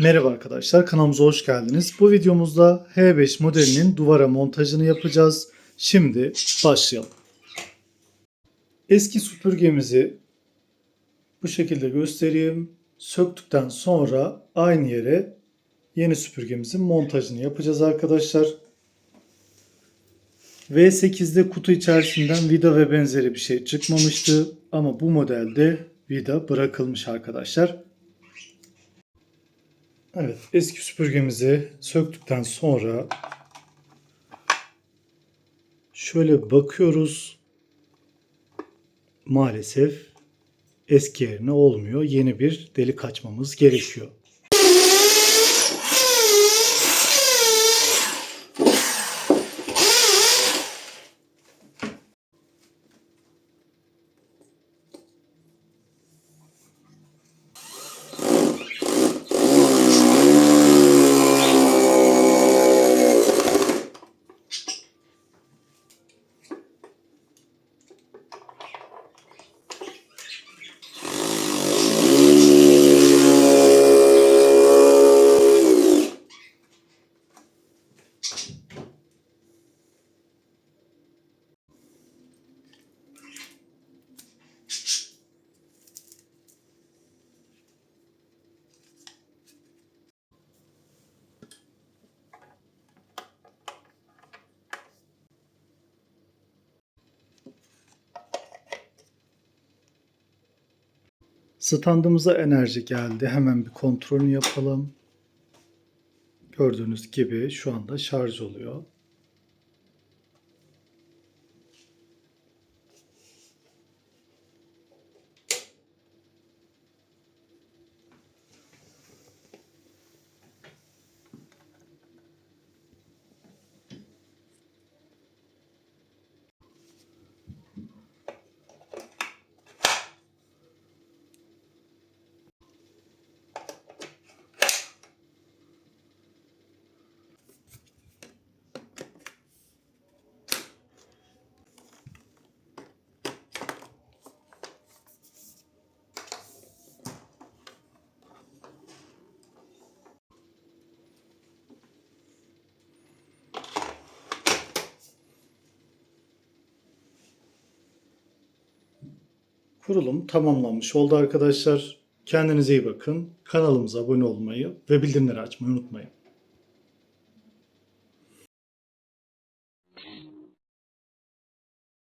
Merhaba arkadaşlar kanalımıza hoş geldiniz. Bu videomuzda H5 modelinin duvara montajını yapacağız. Şimdi başlayalım. Eski süpürgemizi bu şekilde göstereyim. Söktükten sonra aynı yere yeni süpürgemizin montajını yapacağız arkadaşlar. V8'de kutu içerisinden vida ve benzeri bir şey çıkmamıştı. Ama bu modelde vida bırakılmış arkadaşlar. Evet, eski süpürgemizi söktükten sonra şöyle bakıyoruz. Maalesef eski yerine olmuyor. Yeni bir delik açmamız gerekiyor. Standımıza enerji geldi. Hemen bir kontrolünü yapalım. Gördüğünüz gibi şu anda şarj oluyor. Kurulum tamamlanmış oldu arkadaşlar. Kendinize iyi bakın. Kanalımıza abone olmayı ve bildirimleri açmayı unutmayın.